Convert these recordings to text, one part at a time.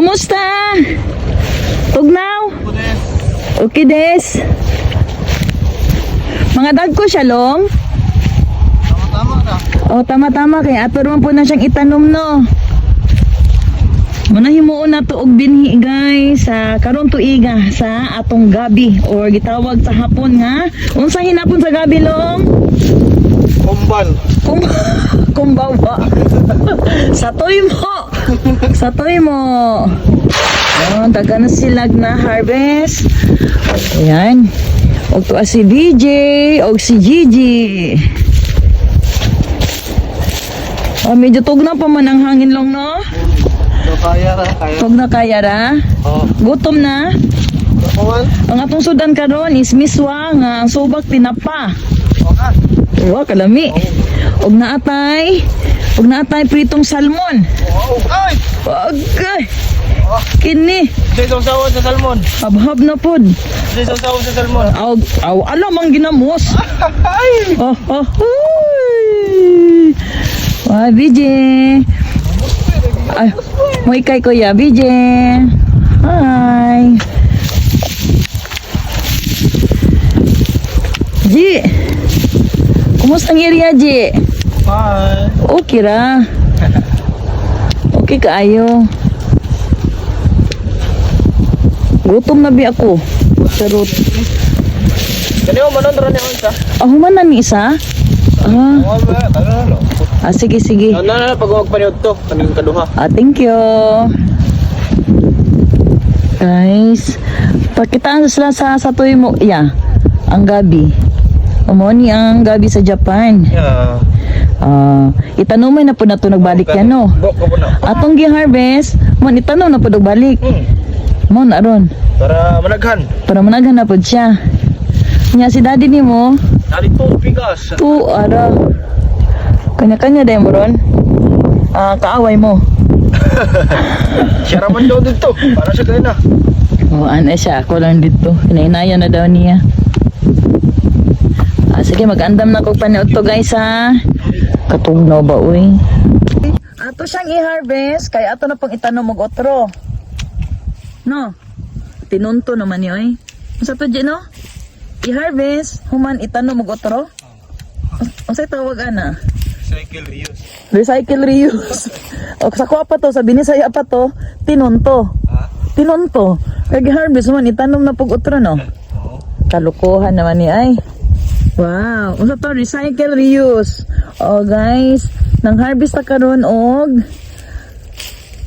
Kumusta? Tugnaw? Okay des. Mga dag ko, shalom? Tama-tama na. Oh, tama-tama kay ato man po na siyang itanom no. Muna himuon na tuog binhi guys sa karon tuiga sa atong gabi or gitawag sa hapon nga unsa hinapon sa gabi long? Kumbal. Kum kumbawa. sa toy mo sa toy mo oh daga na silag na harvest ayan og to si BJ og si Gigi Oh, medyo tugnaw pa man ang hangin long no? So, kaya ra. Tug na kaya ra? Oo. Gutom na? Kapawan. Ang atong sudan karon is miswa nga ang subak tinapa. Wa kalami. Og naatay, og naatay pritong salmon. Wow. Ay! Agay. Kini, Sa isang sawon sa salmon. habhab na pod. Sa isang sawon sa salmon. Aw, aw, alam ang ginamos. Ay! Oh, oh, huy. Wa, BJ. Ay, mo ikay kuya, BJ. Hi. Ji. Kumusta ang area, Ji? Hi. Okay ra. Okay kaayo. Gutom na bi ako. Charot. Kani mo manon ra ni unsa? Ako man na ni isa? Ah? Tara. ah sige sige. Ano na pag magpaniod to, kaning kaduha. Ah, thank you. Guys, pakitaan sila sa satoy mo. Yeah, ang gabi. Amo ni ang gabi sa Japan. Yeah. Ah, itanumay na po na to nagbalik yan no. Ko. Atong gi-harvest, man itanong na po nagbalik. Hmm. Mo na ron. Para managhan. Para managhan na po siya. Nya si daddy ni mo, Dali to bigas. tu ara. Kanya-kanya dahil mo ron. Ah, kaaway mo. Siya raman daw dito. Para sa kaya na. Oo, ano siya, ako lang dito. Hinahinaya na daw niya. Ah, sige, mag-andam na kong panood to guys ha. Katugnaw ba, uy? Ato siyang i-harvest, kaya ato na pang itanong mag otro. No? Tinunto naman yun, eh. Masa to dyan, no? I-harvest, human itanong mag otro? Ang sa'y tawag, ana? Cycle reuse. Recycle, reuse. o, sa kuha pa to, sa binisaya pa to, tinunto. Ha? Tinunto. Kaya harvest man, itanom na pag utro, no? Oo. Kalukuhan naman ni ay. Wow. Unsa to recycle reuse. Oh guys, nang harvest ta karon og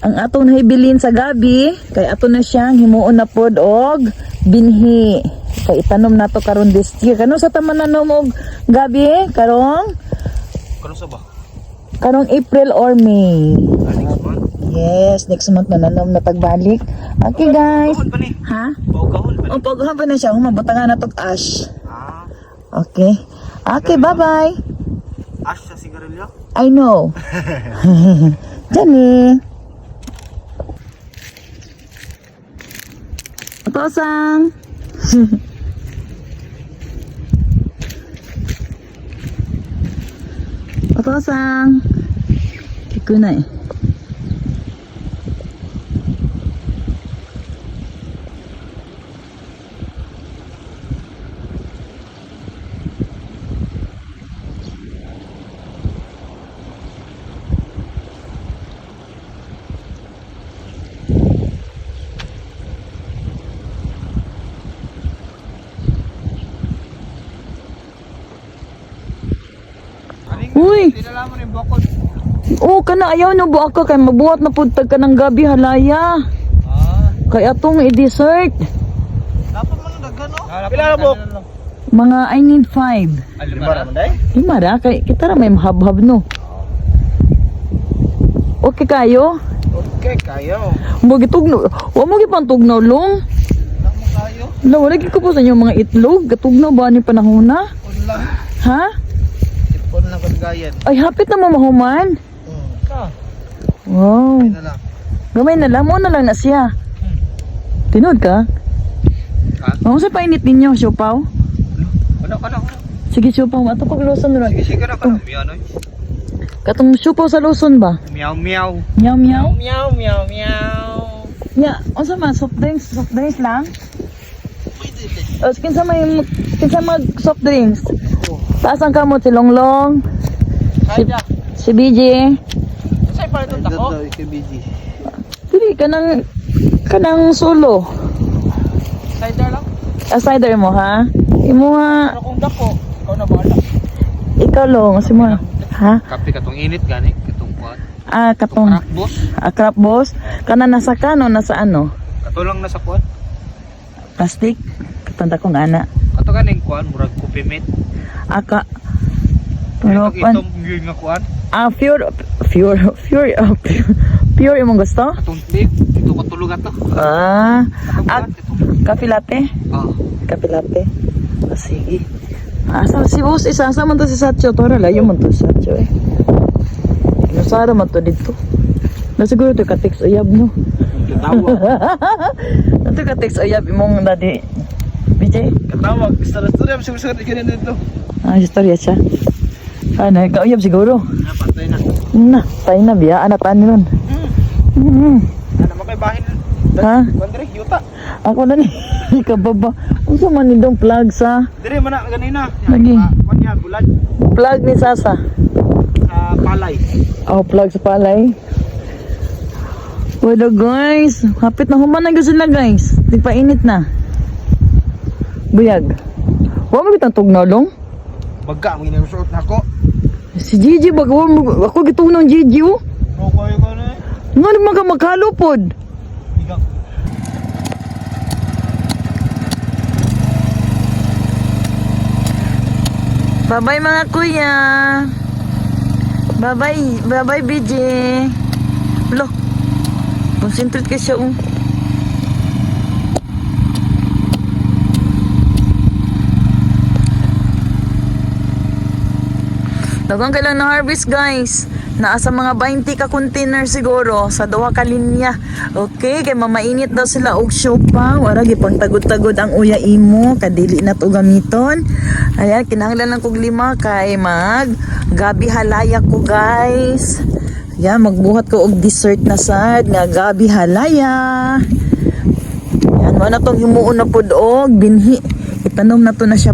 ang atong nahibilin sa gabi kay ato na siyang himuon na pod og binhi. Kay itanom nato karon this year. Kano sa tamanan og gabi karong Kano sa ba? karong April or May. Next month. Yes, next month na nanom na tagbalik. Okay guys. Ha? Bawgahon pa ni. O pagkuhan pa na siya, humabutangan na tog ash. Okay. Okay, bye-bye. Ash sa sigarilyo. I know. Jenny. Otosang. Otosang. Kikunay. Uy! Tinala mo ni bakod. Oh, kana ayaw no buak ka kay mabuhat na pud tag ka ng gabi halaya. Ah. Kay atong i-dessert. Dapat man daghan no? Pila na? Mga I need five. Lima naman day. Lima ra kay kita ra may mahab-hab no. Okay kayo? Okay, kayo. Mo gitugno. Wa mo gipang tugnaw long. Lang mo kayo. La wala gid ko po sa inyo mga itlog. Gatugnaw ba ni panahon na? Ha? Kagayan. Ay hapit na mo mahuman. Hmm. Ka. Wow. Na lang. Gamay na lang mo na lang na siya. Tinod ka? Ha? Ano sa painit ninyo, siopaw? Ano ka na? Sige, siopaw. Ato paglosan ron. Sige, sige na ka na. Miyaw no? Katong siopaw sa Luzon ba? Meow meow. Meow meow. Meow meow meow. Ya, unsa man soft drinks, soft drinks lang? Pwede. O, kinsa may kinsa mag soft drinks. Taas ang kamot si Longlong, si, si BJ. Sa'yo pala itong tako? Dili kanang kanang solo. Cider lang. Asider mo ha? Imo ha, Pero kung dako, ikaw na bahala. ikaw long, si mo. Ha? Kape katong init gani, katong kuat. Ah, katong Parak boss. akrap boss. Kana nasa kano, nasa ano? Kato lang nasa kuat. Plastic. Katanda kong ana. Kato kaning kuan, murag kupimit. Aka. Pan, itong yun nga kuan. ah, pure, pure, pure, pure, pure imong gusto? Tip, ito katulog ato. Ah, itong. kape latte? Ah, Kape latte. Ah, sige. Asa si boss isa asa man to si Satcho Tora layo man to si Satcho eh. Nasara man to dito. Na siguro to ka-text uyab no. katawa. Nato ka-text uyab imong dadi. BJ. Katawag, istorya-storya, siguro-siguro di ganyan dito. Ah, istorya siya. Ano, ikaw uyab siguro. Napatay na. Na, tayo na biya anak ani nun. Mm. Ano makay bahin? Ha? Bandre, yuta. Ako na ni. Ikaw baba. Unsa man ni dong plug sa Dire man na ganina. Lagi. Kanya bulan plug ni Sasa. sa palay. Oh, plug sa palay. Wala guys. Hapit na human na sila guys. Di pa init na. Buyag. Wa mo bitang tugnaw long? Baga mo ginasuot nako. Si Gigi bag wa mo ako gitunong Gigi oh. Mo koyo ko na. Nga naman ka maghalupod. Bigang. Bye-bye mga kuya. Bye-bye. Bye-bye BJ. Lo. Concentrate ka siya oh. Dagang kailang na harvest guys. Naa sa mga 20 ka container siguro sa duha ka linya. Okay, kay mamainit daw sila og siopaw. Wala gipang tagod-tagod ang uya imo kadili na to gamiton. Ayan, kinahanglan lang kog lima kay mag gabi halaya ko guys. Ayan, magbuhat ko og dessert na sad nga gabi halaya. Yan, mo na tong himuon na pud og binhi. Itanom na to na siya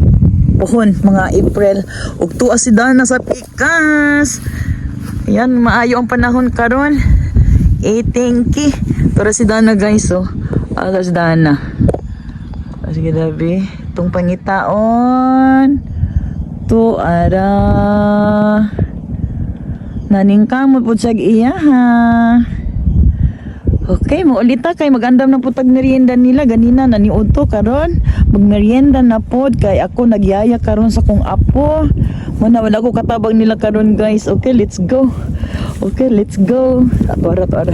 pohon mga April. Ug tuwa si Dana sa pikas. Yan, maayo ang panahon karon. Eh, thank you. Pero si Dana guys, oh. Aga si Dana. Ah, Sige, Dabi. Itong pangitaon. To, ara. Naningkamot po sa iya, ha. Okay, maulita kay magandam na po tag merienda nila ganina naniud to karon magmerienda na pod kay ako nagyaya karon sa kong apo. Mana wala ko katabang nila karon guys. Okay, let's go. Okay, let's go. Atora atora.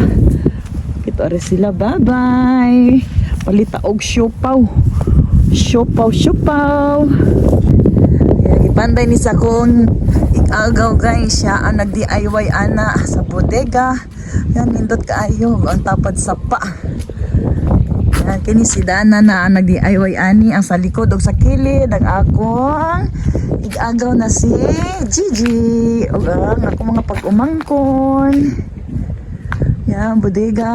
Kita ora sila. Bye-bye. Palita og siopaw. Siopaw, siopaw. Kaya gipanday ni sa kong igagaw guys siya ang nag-DIY ana sa bodega. Yan nindot kaayo ang tapad sa pa. Yan kini si Dana na nag-DIY ani ang sa likod ug sa kilid ang akong igagaw na si Gigi ug ang ako mga pag-umangkon. Yan bodega.